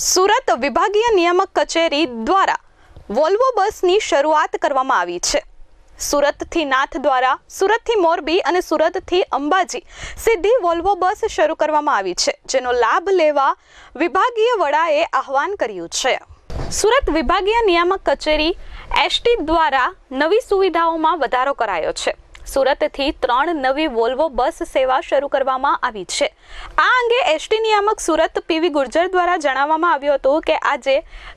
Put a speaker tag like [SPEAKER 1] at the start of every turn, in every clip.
[SPEAKER 1] સુરત વિભાગીય નિયામક કચેરી દ્વારા વોલ્વો બસની શરૂઆત કરવામાં આવી છે. સુરતથી નાથ દ્વારા, સુરતથી મોરબી અને સુરતથી અંબાજી સીધી વોલ્વો બસ શરૂ કરવામાં આવી છે, જેનો લાભ લેવા વિભાગીય વડાએ આહવાન કર્યું છે. સુરત વિભાગીય નિયામક કચેરી એસટી દ્વારા નવી સુવિધાઓમાં વધારો કરાયો છે. સુરતથી ત્રણ નવી વોલ્વો બસ સેવા શરૂ કરવામાં આવી છે. આ અંગે એસટી નિયામક સુરત પીવી ગુર્જર દ્વારા જણાવવામાં આવ્યું હતું કે આજે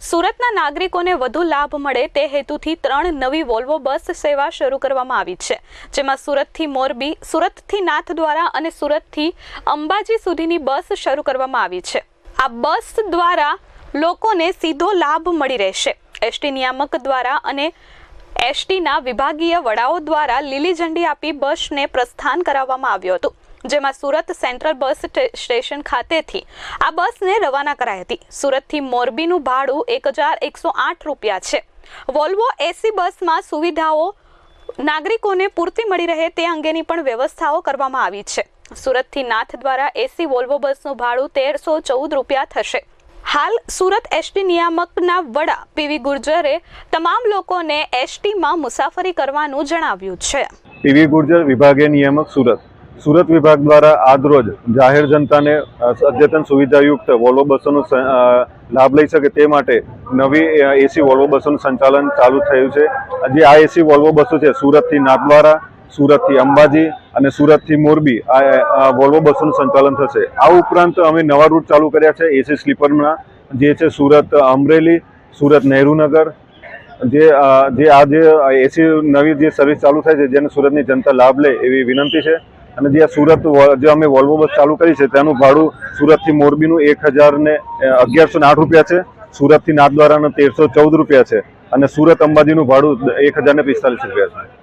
[SPEAKER 1] સુરતના નાગરિકોને વધુ લાભ મળે તે હેતુથી ત્રણ નવી વોલ્વો બસ સેવા શરૂ કરવામાં આવી છે. જેમાં સુરતથી મોરબી, સુરતથી નાથ દ્વારા અને સુરતથી અંબાજી સુધીની બસ શરૂ કરવામાં આવી છે. આ બસ દ્વારા લોકોને સીધો લાભ મળી રહેશે. એસટી નિયામક દ્વારા અને એસટીના વિભાગીય વડાઓ દ્વારા લીલી ઝંડી આપી બસને પ્રસ્થાન કરાવવામાં આવ્યું હતું, જેમાં સુરત સેન્ટ્રલ બસ સ્ટેશન ખાતેથી આ બસને રવાના કરાઈ હતી. સુરતથી મોરબીનું ભાડું એક હજાર એકસો આઠ રૂપિયા છે. વોલ્વો એસી બસમાં સુવિધાઓ નાગરિકોને પૂરતી મળી રહે તે અંગેની પણ વ્યવસ્થાઓ કરવામાં આવી છે. સુરતથી નાથ દ્વારા એસી વોલ્વો બસનું ભાડું તેરસો ચૌદ રૂપિયા થશે. હાલ સુરત એસટી નિયામકના વડા પીવી ગુર્જરે તમામ લોકોને એસટીમાં મુસાફરી કરવાનું જણાવ્યું છે.
[SPEAKER 2] પીવી ગુર્જર વિભાગીય નિયામક સુરત. સુરત વિભાગ દ્વારા આજરોજ જાહેર જનતાને અદ્યતન સુવિધાયુક્ત વોલ્વો બસોનો લાભ લઈ શકે તે માટે નવી એસી વોલ્વો બસોનું સંચાલન ચાલુ થયું છે. જે આ એસી વોલ્વો બસો છે સુરતથી નાથદ્વારા, સુરતથી અંબાજી અને સુરતથી મોરબી આ વોલ્વો બસોનું સંચાલન થશે. આ ઉપરાંત અમે નવા રૂટ ચાલુ કર્યા છે એસી સ્લીપરના જે છે સુરત અમરેલી, સુરત નહેરુનગર, જે જે આ જે એસી નવી જે સર્વિસ ચાલુ થાય છે, જેને સુરતની જનતા લાભ લે એવી વિનંતી છે. અને જે સુરત જે અમે વોલ્વો બસ ચાલુ કરી છે તેનું ભાડું સુરતથી મોરબીનું એક હજાર ને આઠ રૂપિયા છે. સુરતથી નાથદ્વારાનું તેરસો ચૌદ રૂપિયા છે. અને સુરત અંબાજીનું ભાડું એક હજાર ને પિસ્તાલીસ રૂપિયા છે.